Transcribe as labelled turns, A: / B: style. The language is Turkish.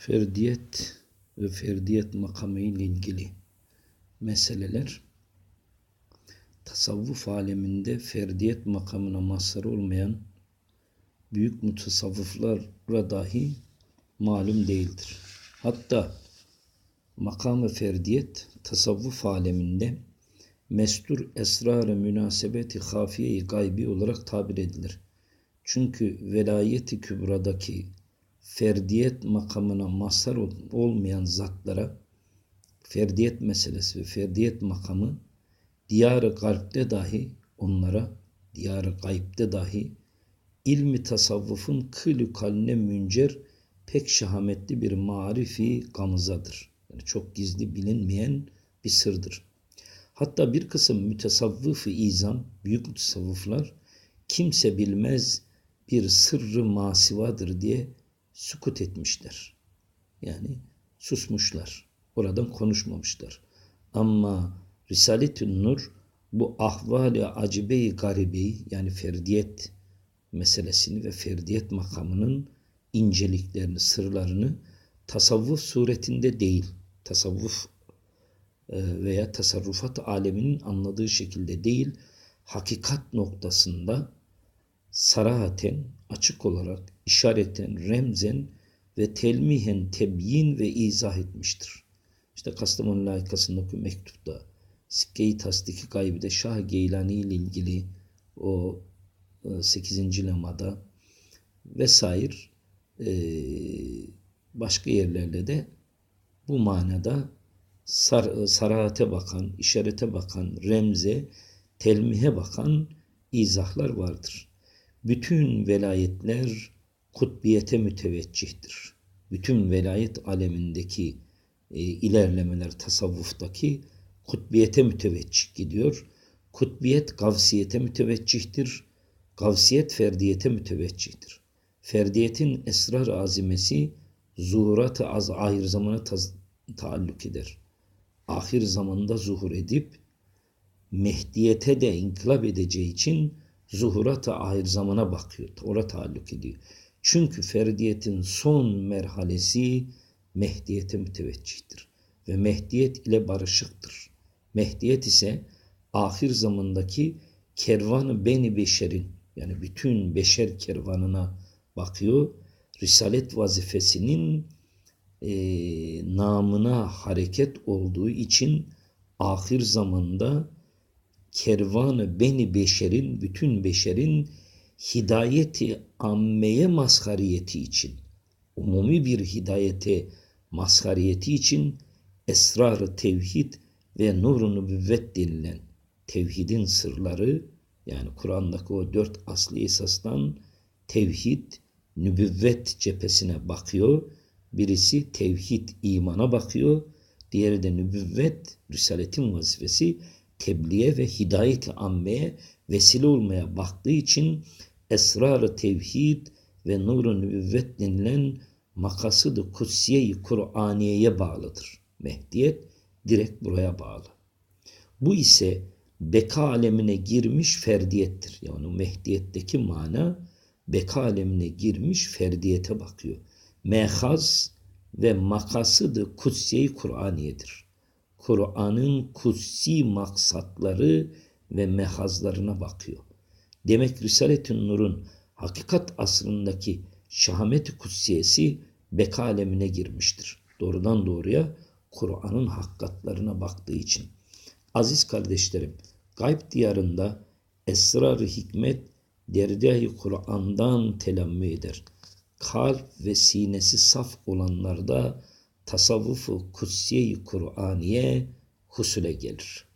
A: ferdiyet ve ferdiyet makamı ile ilgili meseleler tasavvuf aleminde ferdiyet makamına mazhar olmayan büyük mutasavvıflara dahi malum değildir. Hatta makamı ferdiyet tasavvuf aleminde mestur esrar-ı münasebeti hafiye-i gaybi olarak tabir edilir. Çünkü velayeti kübradaki ferdiyet makamına mazhar olmayan zatlara ferdiyet meselesi ve ferdiyet makamı diyarı kalpte dahi onlara diyarı gaybde dahi ilmi tasavvufun kılü kaline müncer pek şahametli bir marifi gamızadır. Yani çok gizli bilinmeyen bir sırdır. Hatta bir kısım mütesavvıf-ı izam, büyük mütesavvıflar kimse bilmez bir sırrı masivadır diye sukut etmişler. Yani susmuşlar. Oradan konuşmamışlar. Ama Risalet-ü Nur bu ahvali acibe-i garibi yani ferdiyet meselesini ve ferdiyet makamının inceliklerini, sırlarını tasavvuf suretinde değil, tasavvuf e, veya tasarrufat aleminin anladığı şekilde değil, hakikat noktasında sarahaten, açık olarak, işareten, remzen ve telmihen tebyin ve izah etmiştir. İşte Kastamonu layıkasındaki mektupta Sikke-i Tasdiki Gaybi'de Şah Geylani ile ilgili o 8. E, lemada vesaire e, başka yerlerde de bu manada sar, sarahate bakan, işarete bakan, remze, telmihe bakan izahlar vardır. Bütün velayetler kutbiyete müteveccihtir. Bütün velayet alemindeki e, ilerlemeler tasavvuftaki kutbiyete müteveccih gidiyor. Kutbiyet gavsiyete müteveccihtir. Gavsiyet ferdiyete müteveccihtir. Ferdiyetin esrar azimesi zuhurat-ı az ahir zamana taalluk eder. Ahir zamanda zuhur edip Mehdiyete de inkılap edeceği için zuhurat-ı ahir zamana bakıyor. Ora taalluk ediyor. Çünkü ferdiyetin son merhalesi Mehdiyete müteveccihtir. Ve Mehdiyet ile barışıktır. Mehdiyet ise ahir zamandaki kervanı beni beşerin yani bütün beşer kervanına bakıyor. Risalet vazifesinin e, namına hareket olduğu için ahir zamanda kervanı beni beşerin, bütün beşerin hidayeti ammeye mazhariyeti için, umumi bir hidayete mazhariyeti için esrar tevhid ve nur-u nübüvvet denilen tevhidin sırları yani Kur'an'daki o dört asli esasdan tevhid, nübüvvet cephesine bakıyor. Birisi tevhid, imana bakıyor. Diğeri de nübüvvet, risaletin vazifesi tebliğe ve hidayet-i ammeye vesile olmaya baktığı için esrar-ı tevhid ve nur-u nübüvvet denilen makasıdı kutsiye-i Kur'aniye'ye bağlıdır. Mehdiyet direkt buraya bağlı. Bu ise beka alemine girmiş ferdiyettir. Yani mehdiyetteki mana beka alemine girmiş ferdiyete bakıyor. Mehaz ve makasıdı kutsiye-i Kur'aniyedir. Kur'an'ın kutsi maksatları ve mehazlarına bakıyor. Demek Risalet-i Nur'un hakikat asrındaki şahamet-i kutsiyesi beka alemine girmiştir. Doğrudan doğruya Kur'an'ın hakikatlarına baktığı için. Aziz kardeşlerim, gayb diyarında esrar-ı hikmet dergâh-ı Kur'an'dan telammü eder. Kalp ve sinesi saf olanlarda tasavvufu kutsiye-i Kur'aniye husule gelir.''